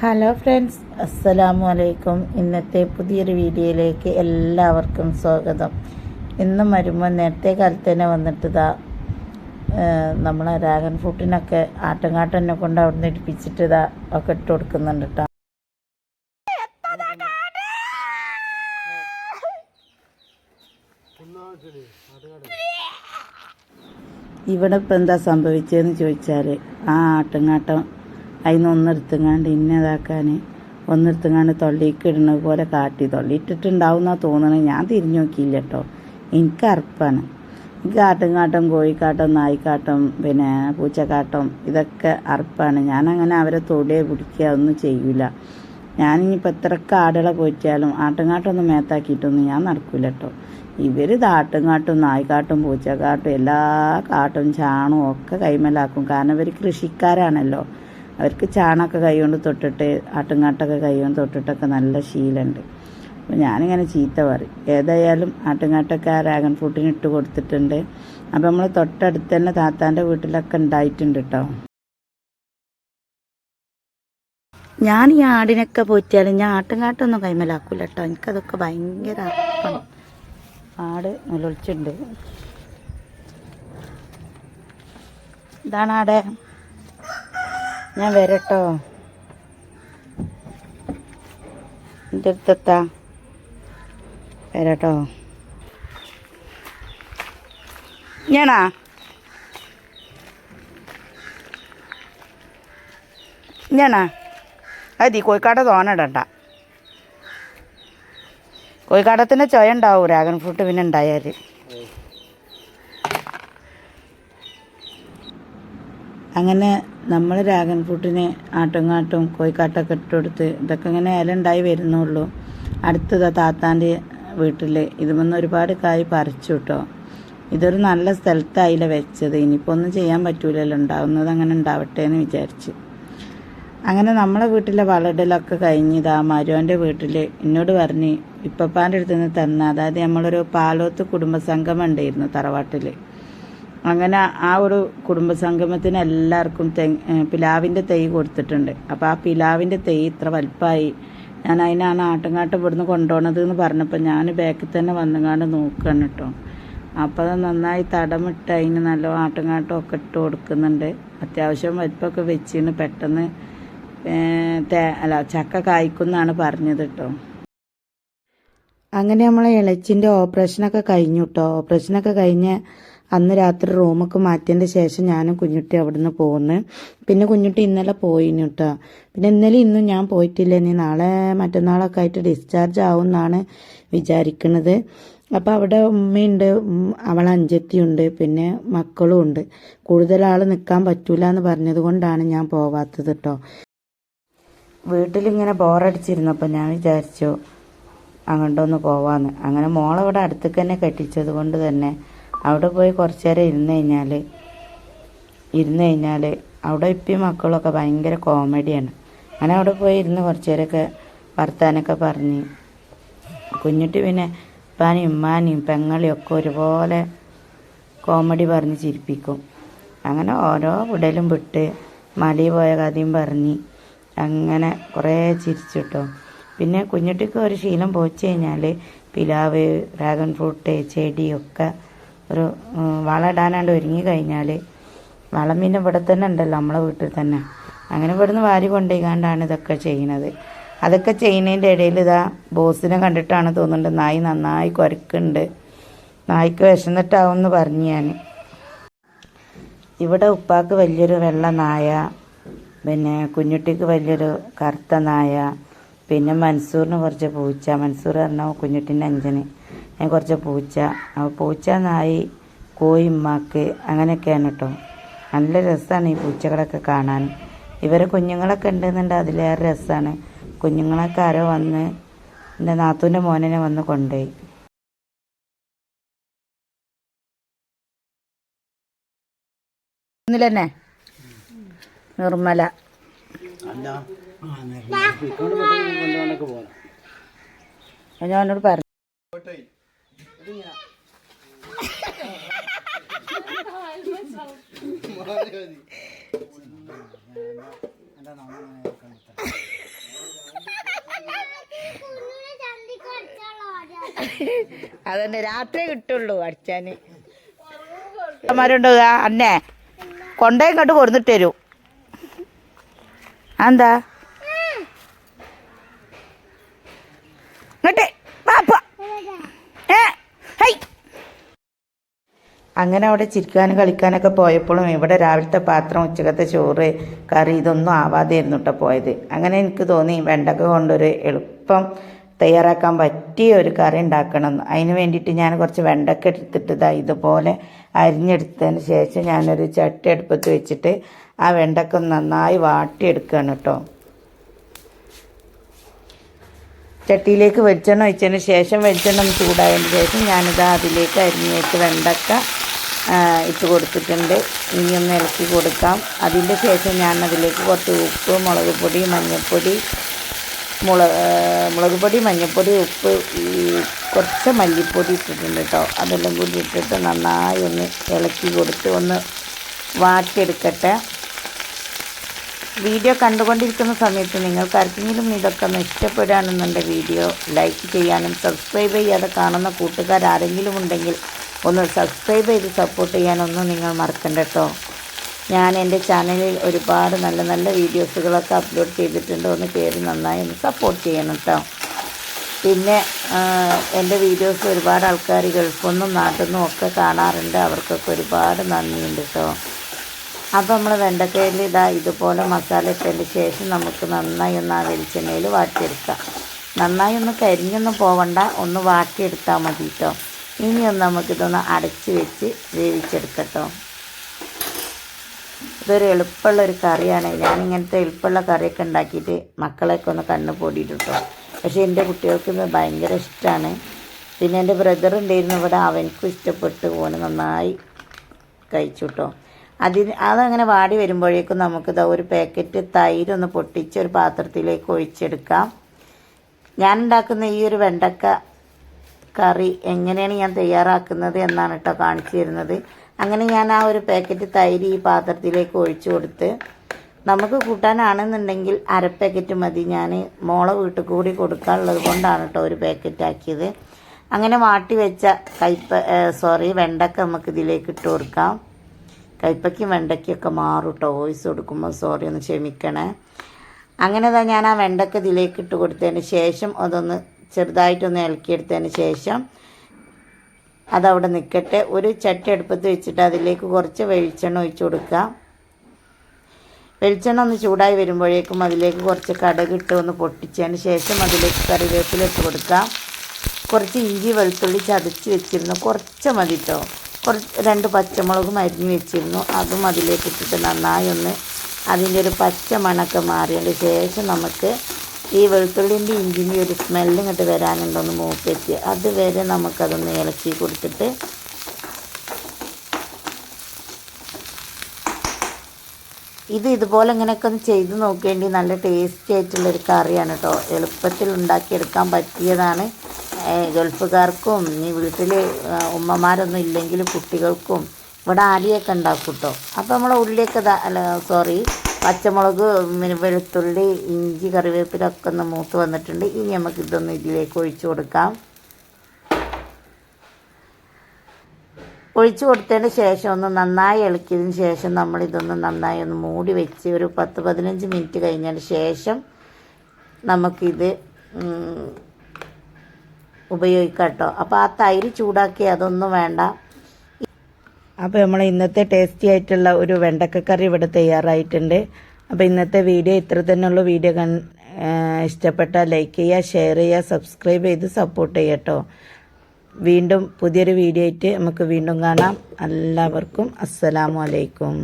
Hello friends അസ്സലാമു അലൈക്കും ഇന്നത്തെ പുതിയൊരു വീഡിയോയിലേക്ക് എല്ലാവർക്കും സ്വാഗതം. ഇന്ന് വരുമ്പോൾ നേരത്തെ കാലത്ത് തന്നെ വന്നിട്ട് ഇതാ നമ്മളെ രാഗൻ ഫ്രൂട്ടിനൊക്കെ ആട്ടങ്ങാട്ടനെ കൊണ്ട് അവിടെ നിന്ന് ഇടിപ്പിച്ചിട്ട് ഇതാ ഒക്കെ ഇട്ട് കൊടുക്കുന്നുണ്ട് കേട്ടോ ഇവിടെ ഇപ്പം എന്താ സംഭവിച്ചതെന്ന് ചോദിച്ചാൽ ആ അതിന് ഒന്നെടുത്തുങ്ങാണ്ട് ഇന്നതാക്കാൻ ഒന്നെടുത്തുങ്ങാണ്ട് തൊള്ളിക്ക് ഇടുന്നത് പോലെ കാട്ടി തൊള്ളിയിട്ടിട്ടുണ്ടാവും എന്നാ തോന്നണത് ഞാൻ തിരിഞ്ഞു നോക്കിയില്ല കേട്ടോ എനിക്ക് അർപ്പാണ് എനിക്ക് ആട്ടുംകാട്ടം കോഴിക്കാട്ടം നായിക്കാട്ടം പിന്നെ പൂച്ചക്കാട്ടം ഇതൊക്കെ അർപ്പാണ് ഞാനങ്ങനെ അവരെ തൊടിയെ പിടിക്കുക ഒന്നും ചെയ്യൂല. ഞാനിനിയിപ്പോൾ എത്രയൊക്കെ ആടുകളെ പോയിട്ടാലും ആട്ടുംകാട്ടൊന്നും മേത്താക്കിയിട്ടൊന്നും ഞാൻ നടക്കൂല കേട്ടോ ഇവർ ഇത് ആട്ടുംകാട്ടും നായ്ക്കാട്ടും പൂച്ചക്കാട്ടും എല്ലാ കാട്ടും ചാണും ഒക്കെ കൈമലാക്കും. കാരണം ഇവർ കൃഷിക്കാരാണല്ലോ. അവർക്ക് ചാണൊക്കെ കൈകൊണ്ട് തൊട്ടിട്ട് ആട്ടുംകാട്ടൊക്കെ കൈകൊണ്ട് തൊട്ടിട്ടൊക്കെ നല്ല ശീലമുണ്ട്. അപ്പോൾ ഞാനിങ്ങനെ ചീത്ത പറയും. ഏതായാലും ആട്ടുംകാട്ടൊക്കെ ആ ഡ്രാഗൺ ഫ്രൂട്ടിന് ഇട്ട് കൊടുത്തിട്ടുണ്ട്. അപ്പോൾ നമ്മൾ തൊട്ടടുത്ത് തന്നെ താത്താന്റെ വീട്ടിലൊക്കെ ഉണ്ടായിട്ടുണ്ട് കേട്ടോ ഞാൻ ഈ ആടിനൊക്കെ പോറ്റിയാലും ഞാൻ ആട്ടുംകാട്ടൊന്നും കൈമലാക്കൂല കേട്ടോ എനിക്കതൊക്കെ ഭയങ്കര അർപ്പണം ആട് നിലവിളിച്ചുണ്ട് ഇതാണ് ആടെ ഞാൻ വരട്ടോ. എന്റെ അടുത്തെത്താ. വരട്ടോ. ഞാനാ? ഞാനാ? അതി കോഴിക്കാട് തോന്നിടണ്ട കോഴിക്കാടത്തിന്റെ ചൊയ ഉണ്ടാവും ഡ്രാഗൺ ഫ്രൂട്ട് പിന്നെ ഉണ്ടായാൽ അങ്ങനെ നമ്മൾ ഡ്രാഗൺ ഫ്രൂട്ടിന് ആട്ടുംകാട്ടും കോഴിക്കാട്ടൊക്കെ ഇട്ട് കൊടുത്ത് ഇതൊക്കെ ഇങ്ങനെ ഇല ഉണ്ടായി വരുന്നുള്ളൂ. അടുത്തത് താത്താന്റെ വീട്ടിൽ ഇതുമെന്ന് ഒരുപാട് കായ് പറിച്ചു കേട്ടോ ഇതൊരു നല്ല സ്ഥലത്തായില്ല വെച്ചത്. ഇനിയിപ്പോൾ ഒന്നും ചെയ്യാൻ പറ്റൂലല്ലോ. ഉണ്ടാവുന്നത് അങ്ങനെ ഉണ്ടാവട്ടെ എന്ന് വിചാരിച്ച്. അങ്ങനെ നമ്മളെ വീട്ടിലെ വളടലൊക്കെ കഴിഞ്ഞ് ഇതാ മരുവന്റെ വീട്ടിൽ എന്നോട് പറഞ്ഞ് ഇപ്പപ്പാന്റെ അടുത്ത് നിന്ന് തന്ന. അതായത് നമ്മളൊരു പാലോത്ത് കുടുംബസംഗമം ഉണ്ടായിരുന്നു തറവാട്ടിൽ അങ്ങനെ ആ ഒരു കുടുംബസംഗമത്തിന് എല്ലാവർക്കും തെ പിലാവിന്റെ തൈ കൊടുത്തിട്ടുണ്ട്. അപ്പോൾ ആ പിലാവിന്റെ തൈ ഇത്ര വലുപ്പമായി ഞാൻ അതിനാണ് ആട്ടുംകാട്ട് ഇവിടുന്ന് കൊണ്ടുപോകണത് എന്ന് പറഞ്ഞപ്പോൾ ഞാൻ ബാക്കിൽ തന്നെ വന്നുകാണ്ട് നോക്കുകയാണ് കേട്ടോ അപ്പോൾ അത് നന്നായി തടമിട്ട് അതിന് നല്ല ആട്ടുംകാട്ടും ഒക്കെ ഇട്ട് കൊടുക്കുന്നുണ്ട്. അത്യാവശ്യം വലിപ്പമൊക്കെ വെച്ചിന് പെട്ടെന്ന് അല്ല ചക്ക കായ്ക്കുന്നാണ് പറഞ്ഞത് കേട്ടോ അങ്ങനെ നമ്മളെ ഇളച്ചിന്റെ ഓപ്പറേഷനൊക്കെ കഴിഞ്ഞു കേട്ടോ ഓപ്പറേഷനൊക്കെ കഴിഞ്ഞ് അന്ന് രാത്രി റൂമൊക്കെ മാറ്റിയതിന്റെ ശേഷം ഞാനും കുഞ്ഞുട്ടി അവിടുന്ന് പോകുന്നു പിന്നെ കുഞ്ഞുട്ടി ഇന്നലെ പോയിന് കേട്ടോ പിന്നെ ഇന്നലെ ഇന്നും ഞാൻ പോയിട്ടില്ല. ഇനി നാളെ മറ്റന്നാളൊക്കെ ആയിട്ട് ഡിസ്ചാർജ് ആവും എന്നാണ് വിചാരിക്കുന്നത് അപ്പോൾ അവിടെ ഉമ്മയുണ്ട് അവൾ അഞ്ചത്തിയുണ്ട് പിന്നെ മക്കളും ഉണ്ട് കൂടുതൽ ആൾ നിൽക്കാൻ പറ്റൂല എന്ന് പറഞ്ഞത് കൊണ്ടാണ് ഞാൻ പോവാത്തത് കേട്ടോ വീട്ടിലിങ്ങനെ ബോറടിച്ചിരുന്നപ്പോൾ ഞാൻ വിചാരിച്ചു അങ്ങോട്ടൊന്ന് പോവാന്ന്. അങ്ങനെ മോളവിടെ അടുത്തേക്ക് തന്നെ കെട്ടിച്ചത് കൊണ്ട് തന്നെ അവിടെ പോയി കുറച്ച് നേരം ഇരുന്ന് കഴിഞ്ഞാൽ ഇരുന്ന് കഴിഞ്ഞാൽ അവിടെ ഇപ്പം മക്കളൊക്കെ ഭയങ്കര കോമഡിയാണ്. അങ്ങനെ അവിടെ പോയി ഇരുന്ന് കുറച്ച് നേരമൊക്കെ വർത്താനൊക്കെ പറഞ്ഞ്. കുഞ്ഞുട്ടി പിന്നെ ഉപ്പാനെയും ഉമ്മാനെയും പെങ്ങളെയും ഒക്കെ ഒരുപോലെ കോമഡി പറഞ്ഞ് ചിരിപ്പിക്കും. അങ്ങനെ ഓരോ വിടലും വിട്ട് മലയിൽ പോയ കഥയും പറഞ്ഞ് അങ്ങനെ കുറേ ചിരിച്ചിട്ടോ. പിന്നെ കുഞ്ഞുട്ടിക്ക് ഒരു ശീലം പോച്ചു കഴിഞ്ഞാൽ പിലാവ് ഡ്രാഗൺ ഫ്രൂട്ട് ചെടിയൊക്കെ ഒരു വളം ഇടാനാണ്ട് ഒരുങ്ങി കഴിഞ്ഞാൽ വളം പിന്നെ ഇവിടെ തന്നെ ഉണ്ടല്ലോ നമ്മളെ വീട്ടിൽ തന്നെ. അങ്ങനെ ഇവിടുന്ന് വാരി കൊണ്ടുപോയിക്കാണ്ടാണ് ഇതൊക്കെ ചെയ്യുന്നത് അതൊക്കെ ചെയ്യുന്നതിന്റെ ഇടയിൽ ഇതാ ബോസിനെ കണ്ടിട്ടാണ് തോന്നുന്നുണ്ട് നായി നന്നായി കുരക്കുന്നുണ്ട്. നായ്ക്ക് വിശന്നിട്ടാവും എന്ന് പറഞ്ഞു ഞാൻ ഇവിടെ ഉപ്പാക്ക് വലിയൊരു വെള്ള നായ പിന്നെ കുഞ്ഞുട്ടിക്ക് വലിയൊരു കറുത്ത നായ പിന്നെ മൻസൂറിന് കുറച്ച് പൂച്ച. മൻസൂർ പറഞ്ഞാൽ കുഞ്ഞുട്ടിന്റെ അഞ്ചന്. ഞാൻ കുറച്ച് പൂച്ച. അപ്പോൾ പൂച്ച നായി കോയിമ്മാക്ക് അങ്ങനെയൊക്കെയാണ് കേട്ടോ. നല്ല രസമാണ് ഈ പൂച്ചകളൊക്കെ കാണാൻ. ഇവരെ കുഞ്ഞുങ്ങളൊക്കെ ഉണ്ടെന്നുണ്ട് അതിലേറെ രസമാണ് കുഞ്ഞുങ്ങളൊക്കെ ആരോ വന്ന് എന്റെ നാത്തൂന്റെ മോനെ വന്ന് കൊണ്ടുപോയി തന്നെ നിർമ്മല. ഞാനോട് അവനോട് അതന്നെ രാത്രി കിട്ടുള്ളൂ അടിച്ചാന്. അമ്മമാരുണ്ടാവുക അന്നേ. കൊണ്ടേ ഇങ്ങോട്ട് കൊടുത്തിട്ട് തരൂ. എന്താ അങ്ങനെ അവിടെ ചിരിക്കാനും കളിക്കാനൊക്കെ പോയപ്പോഴും ഇവിടെ രാവിലത്തെ പാത്രം ഉച്ചക്കത്തെ ചോറ് കറി ഇതൊന്നും ആവാതെ കേട്ടോ പോയത്. അങ്ങനെ എനിക്ക് തോന്നി വെണ്ടക്ക കൊണ്ടൊരു എളുപ്പം തയ്യാറാക്കാൻ പറ്റിയ ഒരു കറി ഉണ്ടാക്കണം. അതിന് വേണ്ടിയിട്ട് ഞാൻ കുറച്ച് വെണ്ടക്ക എടുത്തിട്ട് ഇതാ ഇതുപോലെ അരിഞ്ഞെടുത്തതിന് ശേഷം ഞാനൊരു ചട്ടി അടുപ്പത്ത് വെച്ചിട്ട് ആ വെണ്ടക്ക നന്നായി വാട്ടിയെടുക്കുകയാണ് കേട്ടോ. ചട്ടിയിലേക്ക് വെളിച്ചെണ്ണ ഒഴിച്ചതിന് ശേഷം വെളിച്ചെണ്ണ ചൂടായതിന് ശേഷം ഞാനിത് അതിലേക്ക് അരിഞ്ഞിട്ട് വെണ്ടക്ക ഇട്ട് കൊടുത്തിട്ടുണ്ട്. ഇനി ഒന്ന് ഇളക്കി കൊടുക്കാം. അതിന്റെ ശേഷം ഞാൻ അതിലേക്ക് കുറച്ച് ഉപ്പ് മുളക് പൊടി മഞ്ഞൾപ്പൊടി മുളക് മുളക് പൊടി മഞ്ഞൾപ്പൊടി ഉപ്പ് കുറച്ച് മല്ലിപ്പൊടി ഇട്ടിട്ടുണ്ട് കേട്ടോ. അതെല്ലാം കൂടി ഇട്ടിട്ട് നന്നായി ഒന്ന് ഇളക്കി കൊടുത്ത് ഒന്ന് വാട്ടിയെടുക്കട്ടെ. വീഡിയോ കണ്ടുകൊണ്ടിരിക്കുന്ന സമയത്ത് നിങ്ങൾക്ക് ആർക്കെങ്കിലും ഇതൊക്കെ ഒന്ന് ഇഷ്ടപ്പെടുകയാണെന്നുണ്ടെങ്കിൽ വീഡിയോ ലൈക്ക് ചെയ്യാനും സബ്സ്ക്രൈബ് ചെയ്യാതെ കാണുന്ന കൂട്ടുകാർ ആരെങ്കിലും ഉണ്ടെങ്കിൽ ഒന്ന് സബ്സ്ക്രൈബ് ചെയ്ത് സപ്പോർട്ട് ചെയ്യാനൊന്നും നിങ്ങൾ മറക്കണ്ട കേട്ടോ ഞാൻ എന്റെ ചാനലിൽ ഒരുപാട് നല്ല നല്ല വീഡിയോസുകളൊക്കെ അപ്ലോഡ് ചെയ്തിട്ടുണ്ട്. ഒന്ന് കയറി നന്നായി ഒന്ന് സപ്പോർട്ട് ചെയ്യണം കേട്ടോ പിന്നെ എന്റെ വീഡിയോസ് ഒരുപാട് ആൾക്കാർ ഗൾഫൊന്നും നാട്ടിൽ നിന്നും ഒക്കെ കാണാറുണ്ട്. അവർക്കൊക്കെ ഒരുപാട് നന്ദിയുണ്ട് കേട്ടോ അപ്പോൾ നമ്മൾ വെണ്ടക്കയിൽ ഇതാ ഇതുപോലെ മസാല ഇട്ടതിന് ശേഷം നമുക്ക് നന്നായി ഒന്ന് ആ വെളിച്ചെണ്ണയിൽ വാട്ടിയെടുക്കാം. നന്നായി ഒന്ന് കരിഞ്ഞൊന്നും പോവണ്ട. ഒന്ന് വാട്ടിയെടുത്താൽ മതി കേട്ടോ ഇനി ഒന്ന് നമുക്കിതൊന്ന് അടച്ച് വെച്ച് വേവിച്ചെടുക്കട്ടോ. ഇതൊരു എളുപ്പമുള്ള ഒരു കറിയാണ്. ഞാനിങ്ങനത്തെ എളുപ്പമുള്ള കറിയൊക്കെ ഉണ്ടാക്കിയിട്ട് മക്കളെയൊക്കെ ഒന്ന് കണ്ണ് പൊടിയിട്ടോ പക്ഷേ എന്റെ കുട്ടികൾക്ക് ഭയങ്കര ഇഷ്ടമാണ്. പിന്നെ എന്റെ ബ്രദർ ഉണ്ടായിരുന്നു. ഇവിടെ അവനക്കും ഇഷ്ടപ്പെട്ട്. ഓന് നന്നായി കഴിച്ചു കേട്ടോ അതിന് അതങ്ങനെ വാടി വരുമ്പോഴേക്കും നമുക്കിത് ഒരു പാക്കറ്റ് തൈരൊന്ന് പൊട്ടിച്ച് ഒരു പാത്രത്തിലേക്ക് ഒഴിച്ചെടുക്കാം. ഞാൻ ഉണ്ടാക്കുന്ന ഈ ഒരു വെണ്ടക്ക കറി എങ്ങനെയാണ് ഞാൻ തയ്യാറാക്കുന്നത് എന്നാണ് കേട്ടോ കാണിച്ചു തരുന്നത്. അങ്ങനെ ഞാൻ ആ ഒരു പാക്കറ്റ് തൈര് ഈ പാത്രത്തിലേക്ക് ഒഴിച്ചു കൊടുത്ത് നമുക്ക് കൂട്ടാനാണെന്നുണ്ടെങ്കിൽ അര പാക്കറ്റ് മതി. ഞാൻ മോളെ വീട്ടിൽ കൂടി കൊടുക്കാനുള്ളത് കൊണ്ടാണ് കേട്ടോ ഒരു പാക്കറ്റ് ആക്കിയത്. അങ്ങനെ വാട്ടി വെച്ച കയ്പ സോറി വെണ്ടക്ക നമുക്ക് ഇതിലേക്ക് ഇട്ട് കൊടുക്കാം. കയ്പയ്ക്കും വെണ്ടയ്ക്കൊക്കെ മാറും കേട്ടോ. വോയിസ് കൊടുക്കുമ്പോൾ സോറി ഒന്ന് ക്ഷമിക്കണേ. അങ്ങനെ തന്നെ ഞാൻ ആ വെണ്ടക്ക ഇതിലേക്ക് ഇട്ട് കൊടുത്തതിന് ശേഷം അതൊന്ന് ചെറുതായിട്ടൊന്ന് ഇളക്കിയെടുത്തതിന് ശേഷം അതവിടെ നിൽക്കട്ടെ ഒരു ചട്ടി അടുപ്പത്ത് വെച്ചിട്ട് അതിലേക്ക് കുറച്ച് വെളിച്ചെണ്ണ ഒഴിച്ചു കൊടുക്കുക. വെളിച്ചെണ്ണ ഒന്ന് ചൂടായി വരുമ്പോഴേക്കും അതിലേക്ക് കുറച്ച് കടുക് ഇട്ട് ഒന്ന് പൊട്ടിച്ചതിന് ശേഷം അതിലേക്ക് കറിവേപ്പില ഇട്ട് കൊടുക്കാം കുറച്ച് ഇഞ്ചി വെളുത്തുള്ളി ചതച്ച് വെച്ചിരുന്നു. കുറച്ച് മതി കേട്ടോ കുറച്ച് രണ്ട് പച്ചമുളകും അരിഞ്ഞ് വെച്ചിരുന്നു. അതും അതിലേക്ക് ഇട്ടിട്ട് നന്നായി ഒന്ന് അതിന്റെ ഒരു പച്ച മണമൊക്കെ മാറിയതിന് ശേഷം നമുക്ക് ഈ വെളുത്തുള്ളിന്റെ ഇഞ്ചിന്റെ ഒരു സ്മെല്ല് ഇങ്ങോട്ട് വരാനുണ്ടോന്ന് മൂപ്പെത്തി അതുവരെ നമുക്കതൊന്ന് ഇളക്കി കൊടുത്തിട്ട് ഇത് ഇതുപോലെ ഇങ്ങനെയൊക്കെ ഒന്ന് ചെയ്ത് നോക്കേണ്ടി നല്ല ടേസ്റ്റി ആയിട്ടുള്ളൊരു കറിയാണ് കേട്ടോ എളുപ്പത്തിൽ ഉണ്ടാക്കിയെടുക്കാൻ പറ്റിയതാണ്. ഗൾഫുകാർക്കും ഈ വീട്ടിൽ ഉമ്മമാരൊന്നും ഇല്ലെങ്കിൽ കുട്ടികൾക്കും ഇവിടെ ആലിയൊക്കെ ഉണ്ടാക്കും കേട്ടോ അപ്പോൾ നമ്മൾ ഉള്ളിയൊക്കെ അല്ല സോറി പച്ചമുളക് പിന്നെ വെളുത്തുള്ളി ഇഞ്ചി കറിവേപ്പിലൊക്കെ ഒന്ന് മൂത്ത് വന്നിട്ടുണ്ട്. ഇനി നമുക്ക് ഇതൊന്ന് ഇതിലേക്ക് ഒഴിച്ചു കൊടുക്കാം. ഒഴിച്ചു കൊടുത്തതിന് ശേഷം ഒന്ന് നന്നായി ഇളക്കിയതിന് ശേഷം നമ്മൾ ഇതൊന്ന് നന്നായി ഒന്ന് മൂടി വെച്ച് ഒരു പത്ത് പതിനഞ്ച് മിനിറ്റ് കഴിഞ്ഞതിന് ശേഷം നമുക്കിത് ഉപയോഗിക്കാം കേട്ടോ. അപ്പോൾ ആ തൈര് ചൂടാക്കി അതൊന്നും വേണ്ട. അപ്പോൾ നമ്മൾ ഇന്നത്തെ ടേസ്റ്റി ആയിട്ടുള്ള ഒരു വെണ്ടക്കക്കറി ഇവിടെ തയ്യാറായിട്ടുണ്ട്. അപ്പോൾ ഇന്നത്തെ വീഡിയോ ഇത്ര തന്നെയുള്ള. വീഡിയോ കൺ ഇഷ്ടപ്പെട്ടാൽ ലൈക്ക് ചെയ്യുക ഷെയർ ചെയ്യുക സബ്സ്ക്രൈബ് ചെയ്ത് സപ്പോർട്ട് ചെയ്യുക കേട്ടോ വീണ്ടും പുതിയൊരു വീഡിയോ ആയിട്ട് നമുക്ക് വീണ്ടും കാണാം. എല്ലാവർക്കും അസ്സലാമു അലൈക്കും.